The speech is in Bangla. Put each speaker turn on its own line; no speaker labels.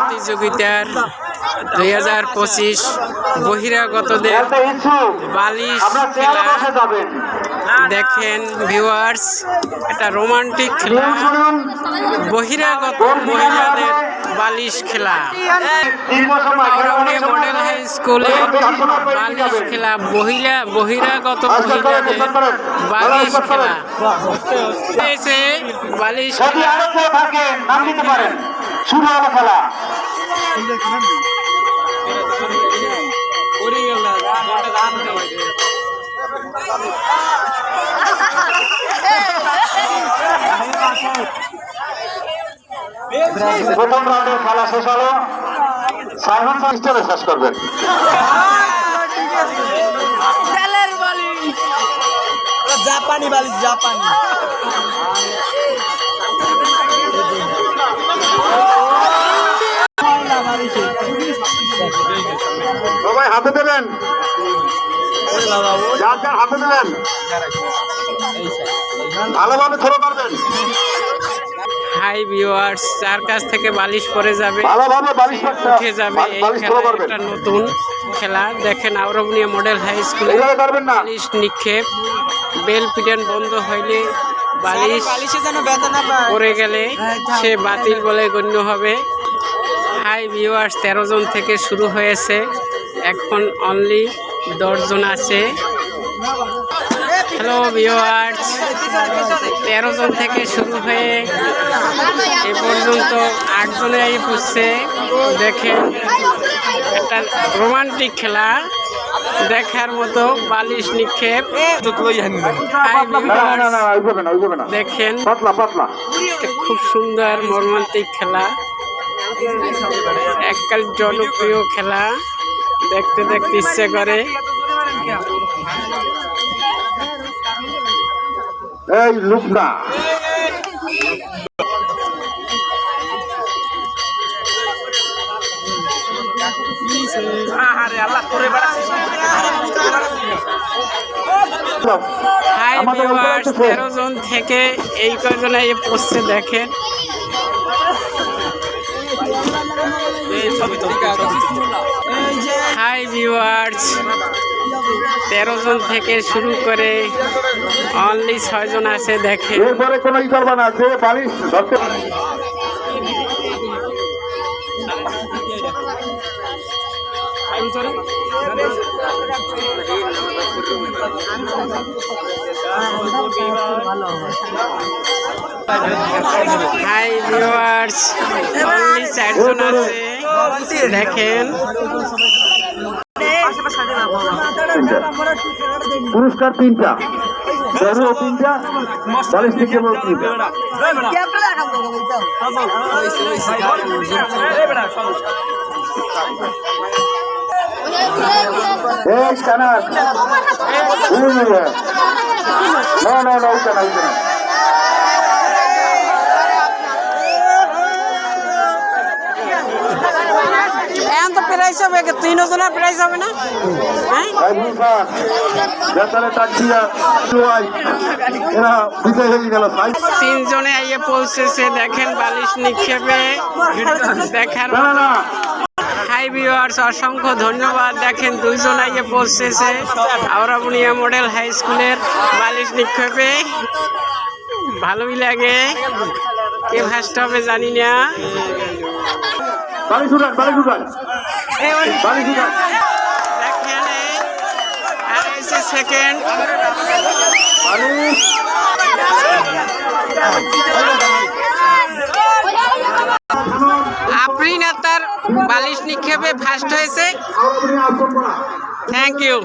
প্রতিযোগিতার দুই হাজার পঁচিশ বহিরাগতদের বালিশ খেলা দেখেন ভিউয়ার্স একটা রোমান্টিক খেলা। বহিরাগত মহিলাদের বালিশ খেলা। মডেল হাই স্কুলে বালিশ খেলা। মহিলা বহিরাগত মহিলাদের বালিশ খেলা। এসে বালিশ
শুরু হলো খেলা। প্রথম রাউন্ডের খেলা শেষ হলো। সাইমন স্টেপে শেষ করবেন।
জাপানি বালিশ জাপানি।
সবাই হাতে দেবেন। যার যার হাতে দেবেন। ভালোভাবে থ্রো করবেন
হাই ভিউয়ার্স যার কাছ থেকে বালিশ পরে যাবে উঠে যাবে এই খেলা একটা নতুন খেলা। দেখেন আওরবনিয়া মডেল হাই স্কুলে বালিশ নিক্ষেপ। বেল পিটন বন্ধ হইলে বালিশ পড়ে গেলে সে বাতিল বলে গণ্য হবে। হাই ভিউয়ার্স তেরো জন থেকে শুরু হয়েছে। এখন অনলি দশজন আছে। হ্যালো ভিউয়ার্স তেরো জন থেকে শুরু হয়ে এ পর্যন্ত আটজনে এই পুষছে। দেখেন, একটা রোমান্টিক খেলা। দেখার মতো বালিশ নিক্ষেপ। দেখেন খুব সুন্দর মর্মান্তিক খেলা। এককাল জনপ্রিয় খেলা। দেখতে দেখতে ইচ্ছে করে।
এই লুকনা।
তেরো জন থেকে এই কয়জনে এই পোস্টে দেখেন? হাই ভিউয়ার্স তেরো জন থেকে শুরু করে অনলি ছয়জন আছে দেখেন।
এরপরে কোনো ই করবা না যে বালিশ
হাই ভিউয়ার্স অনলি চারজন আছে। দেখেন।
পুরস্কার তিনটা। বড় তিনটা। বালিশ থেকে তিনটা। এই স্ক্যানার না না না ওইটা না ওইটা না
এখন তো প্রাইস হবে তিনজনের প্রাইস হবে না? হ্যাঁ? তিনজনে আইয়ে পৌঁছেছে দেখেন বালিশ নিক্ষেপে। দেখার
না না না।
হাই ভিউয়ার্স অসংখ্য ধন্যবাদ। দেখেন দুইজন আইয়ে পৌঁছেছে আওরাবুনিয়া মডেল হাই স্কুলের বালিশ নিক্ষেপে। ভালোই লাগে। কে ফার্স্ট হবে জানি না। সেকেন্ড আফরিন তার বালিশ নিক্ষেপে ফার্স্ট হয়েছে। Thank you